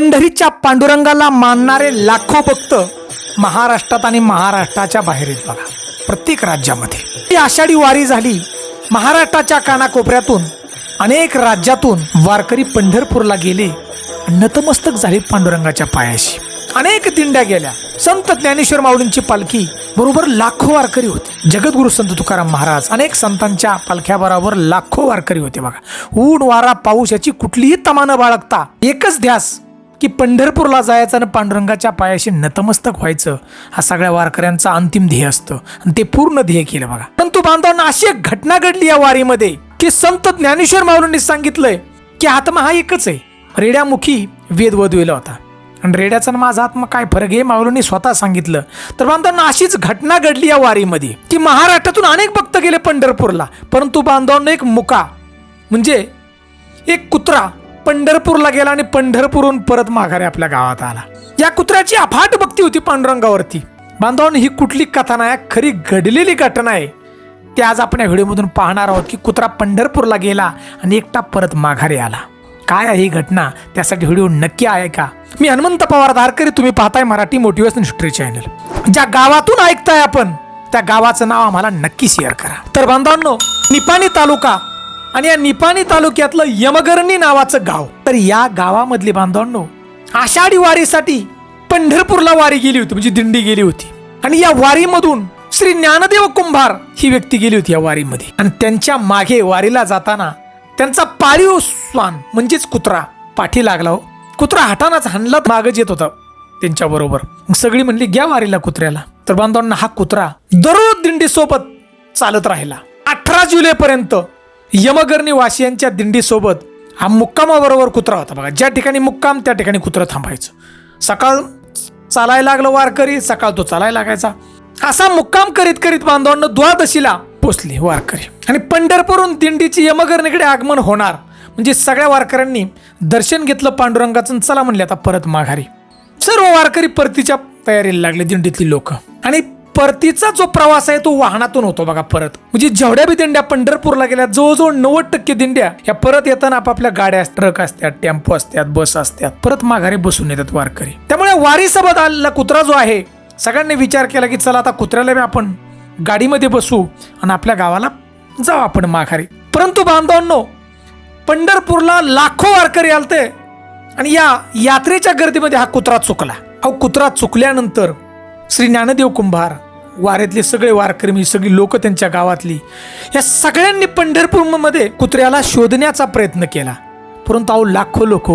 पंढरीच्या पांडुरंगाला मानणारे लाखो भक्त महाराष्ट्रात आणि महाराष्ट्राच्या बाहेर आहेत बघा प्रत्येक राज्यामध्ये. ही आषाढी वारी झाली महाराष्ट्राच्या कानाकोपऱ्यातून अनेक राज्यातून वारकरी पंढरपूरला गेले नतमस्तक झाले पांडुरंगाच्या पायाशी. अनेक दिंड्या गेल्या. संत ज्ञानेश्वर माऊलींची पालखी बरोबर लाखो वारकरी होते. जगद्गुरु संत तुकाराम महाराज अनेक संतांच्या पालख्याबरोबर लाखो वारकरी होते बघा. ऊन वारा पाऊस याची कुठलीही तमा न बाळगता एकच ध्यास की पंढरपूरला जायचं आणि पांडुरंगाच्या पायाशी नतमस्तक व्हायचं हा सगळ्या वारकऱ्यांचा अंतिम ध्येय असतं. आणि ते पूर्ण ध्येय केलं बघा. परंतु बांधवांना अशी एक घटना घडली या वारीमध्ये की संत ज्ञानेश्वर माऊलींनी सांगितलंय की आत्मा हा एकच आहे. रेड्यामुखी वेद वधवेला होता. आणि रेड्याचा माझा आत्मा काय फरक आहे माऊलींनी स्वतः सांगितलं. तर बांधवांना अशीच घटना घडली या वारीमध्ये की महाराष्ट्रातून अनेक भक्त गेले पंढरपूरला. परंतु बांधवांना एक मुका म्हणजे एक कुत्रा पंढरपूरला गेला आणि पंढरपूरहून परत माघारी आपल्या गावात आला. या कुत्र्याची अफाट भक्ती होती पांडुरंगावरती. बांधवांनी ही कुठली कथा नाही खरी घडलेली घटना आहे. ते आज आपण या व्हिडिओमधून पाहणार आहोत की कुत्रा पंढरपूरला गेला आणि एकटा परत माघारी आला. काय आहे ही घटना? त्यासाठी व्हिडिओ नक्की आहे का? मी हनुमंत पवार धारकरी तुम्ही पाहताय मराठी मोटिवेशन हिस्ट्री चॅनल. ज्या गावातून ऐकताय आपण त्या गावाचं नाव आम्हाला नक्की शेअर करा. तर बांधवांनो निपाणी तालुका आणि या निपाणी तालुक्यातलं यमगर्णी नावाचं गाव. तर या गावामधली बांधवांनो आषाढी वारीसाठी पंढरपूरला वारी गेली होती म्हणजे दिंडी गेली होती. आणि या वारीमधून श्री ज्ञानदेव कुंभार ही व्यक्ती गेली होती या वारीमध्ये. आणि त्यांच्या मागे वारीला जाताना त्यांचा पाळीव स्वान म्हणजेच कुत्रा पाठी लागला हो. कुत्रा हटानाच हाणला मागच येत होता त्यांच्या बरोबर. सगळी म्हणली घ्या वारीला कुत्र्याला. तर बांधवांना हा कुत्रा दररोज दिंडी सोबत चालत राहिला. अठरा जुलै पर्यंत यमगर्णी वासियांच्या दिंडीसोबत हा मुक्कामाबरोबर कुत्रा होता बघा. ज्या ठिकाणी मुक्काम त्या ठिकाणी कुत्रं थांबायचं. सकाळ चालायला लागलं वारकरी सकाळ तो चालायला लागायचा. असा मुक्काम करीत करीत बांधवांना द्वादशीला पोचले वारकरी. आणि पंढरपूरहून दिंडीची यमगर्णीकडे आगमन होणार. म्हणजे सगळ्या वारकऱ्यांनी दर्शन घेतलं पांडुरंगाचं चला म्हणले आता परत माघारी. सर्व वारकरी परतीच्या तयारीला लागले दिंडीतली लोक. आणि परतीचा जो प्रवास आहे तो वाहनातून होतो बघा परत. म्हणजे जेवढ्या बी दिंड्या पंढरपूरला गेल्या जवळजवळ नव्वद टक्के दिंड्या या परत येताना आपापल्या गाड्या ट्रक असतात टेम्पो असतात बस असतात. परत माघारी बसून येतात वारकरी. त्यामुळे वारीसोबत आलेला कुत्रा जो आहे सगळ्यांनी विचार केला की चला आता कुत्र्याला बी आपण गाडीमध्ये बसू आणि आपल्या गावाला जाऊ आपण माघारी. परंतु बांधवांनो पंढरपूरला लाखो वारकरी आलते आणि या यात्रेच्या गर्दीमध्ये हा कुत्रा चुकला. अहो कुत्रा चुकल्यानंतर श्री ज्ञानदेव कुंभार वाऱ्यातले सगळे वारकरी सगळी लोक त्यांच्या गावातली या सगळ्यांनी पंढरपूरमध्ये कुत्र्याला शोधण्याचा प्रयत्न केला. परंतु अहो लाखो लोक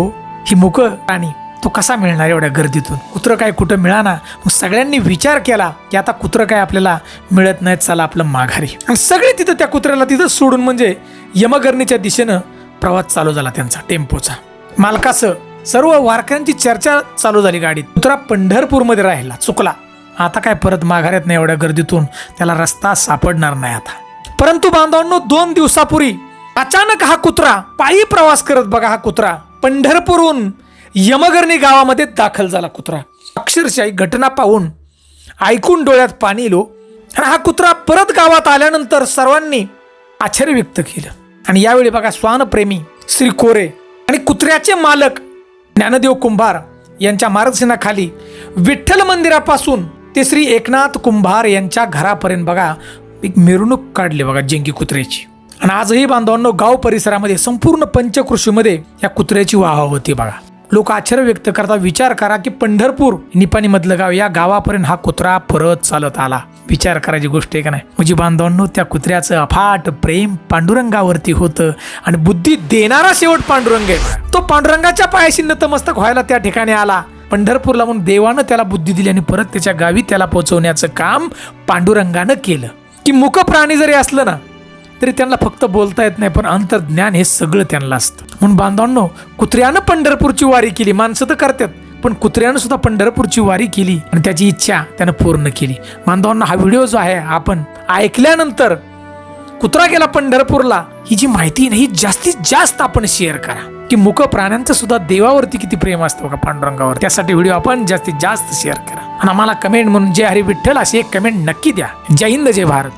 ही मुक आणि तो कसा मिळणार एवढ्या गर्दीतून? कुत्रं काय कुठं मिळाना? मग सगळ्यांनी विचार केला की आता कुत्रं काय आपल्याला मिळत नाही चला आपलं माघारी. आणि सगळे तिथं त्या कुत्र्याला तिथं सोडून म्हणजे यमगर्णीच्या दिशेनं प्रवास चालू झाला त्यांचा टेम्पोचा. मालकासह सर्व वारकऱ्यांची चर्चा चालू झाली गाडीत. कुत्रा पंढरपूरमध्ये राहिला चुकला. आता काय परत माघाऱ्यात नाही एवढ्या गर्दीतून? त्याला रस्ता सापडणार नाही आता. परंतु बांधवांनो दोन दिवसापूर्वी अचानक हा कुत्रा पायी प्रवास करत बघा हा कुत्रा पंढरपूरहून यमगर्णी गावामध्ये दाखल झाला कुत्रा. अक्षरशः ही घटना पाहून ऐकून डोळ्यात पाणी येलो आणि हा कुत्रा परत गावात आल्यानंतर सर्वांनी आश्चर्य व्यक्त केलं. आणि यावेळी बघा श्वानप्रेमी श्री कोरे आणि कुत्र्याचे मालक ज्ञानदेव कुंभार यांच्या मार्गदर्शनाखाली विठ्ठल मंदिरापासून ते श्री एकनाथ कुंभार यांच्या घरापर्यंत बघा एक मिरवणूक काढली बघा जेंगी कुत्र्याची. आणि आजही बांधवांनो गाव परिसरामध्ये संपूर्ण पंचकृषीमध्ये या कुत्र्याची वाह होती बघा. लोक आश्चर्य व्यक्त करता विचार करा की पंढरपूर निपाणी मधलं गाव या गावापर्यंत हा कुत्रा परत चालत आला. विचार करायची गोष्ट आहे का नाही? म्हणजे बांधवांनो त्या कुत्र्याचं अफाट प्रेम पांडुरंगावरती होतं आणि बुद्धी देणारा शेवट पांडुरंग आहे. तो पांडुरंगाच्या पायाशी नतमस्तक व्हायला त्या ठिकाणी आला. पंढरपूरला म्हणून देवानं त्याला बुद्धी दिली आणि परत त्याच्या गावी त्याला पोहोचवण्याचं काम पांडुरंगानं केलं. की मुख प्राणी जरी असलं ना तरी त्यांना फक्त बोलता येत नाही पण अंतर्ज्ञान हे सगळं त्यांना असतं. म्हणून बांधवांनो कुत्र्यानं पंढरपूरची वारी केली माणसं तर करतात पण कुत्र्यानं सुद्धा पंढरपूरची वारी केली आणि त्याची इच्छा त्यानं पूर्ण केली. बांधवांना हा व्हिडिओ जो आहे आपण ऐकल्यानंतर कुत्रा गेला पंढरपूरला ही जी माहिती नाही ही जास्तीत जास्त आपण शेअर करा. की मुक प्राण्यांचं सुद्धा देवावरती किती प्रेम असतं का पांडुरंगावर त्यासाठी व्हिडिओ आपण जास्तीत जास्त शेअर करा. आणि आम्हाला कमेंट म्हणून जय हरी विठ्ठल अशी एक कमेंट नक्की द्या. जय हिंद जय भारत.